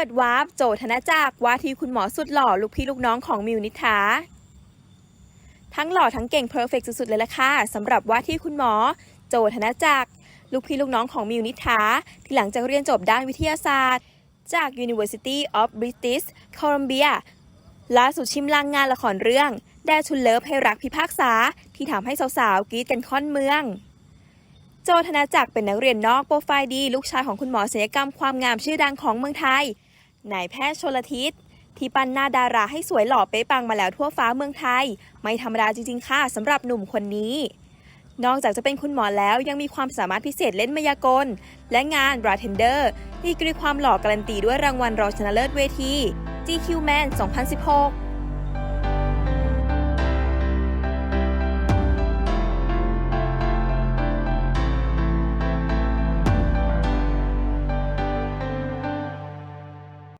ปิดวาร์ปโจธนจักรว่าที่คุณหมอสุดหล่อลูกพี่ลูกน้องของมิวนิษฐาทั้งหล่อทั้งเก่งเพอร์เฟกสุดๆเลยล่ะค่ะสำหรับว่าที่คุณหมอ โจธนจักรลูกพี่ลูกน้องของมิวนิษฐาที่หลังจากเรียนจบด้านวิทยาศาสตร์ จาก University of British Columbia ล่าสุดชิมลางงานละครเรื่อง แดชุนเลิฟให้รักพิพากษา ที่ทำให้สาวๆกรีดกันค่อนเมือง โจธนจักรเป็นนักเรียนนอกโปรไฟล์ดี ลูกชายของคุณหมอศัลยกรรมความงามชื่อดังของเมืองไทย นายแพทย์ชลทิศที่ปั้นหน้าดาราให้สวยหล่อเป๊ะปังมาแล้วทั่วฟ้าเมืองไทย ไม่ธรรมดาจริงๆค่ะสำหรับหนุ่มคนนี้ นอกจากจะเป็นคุณหมอแล้วยังมีความสามารถพิเศษเล่นมายากล และงานบราเทนเดอร์ดีกรีความหล่อการันตีด้วยรางวัลรองชนะเลิศเวที GQ Man 2016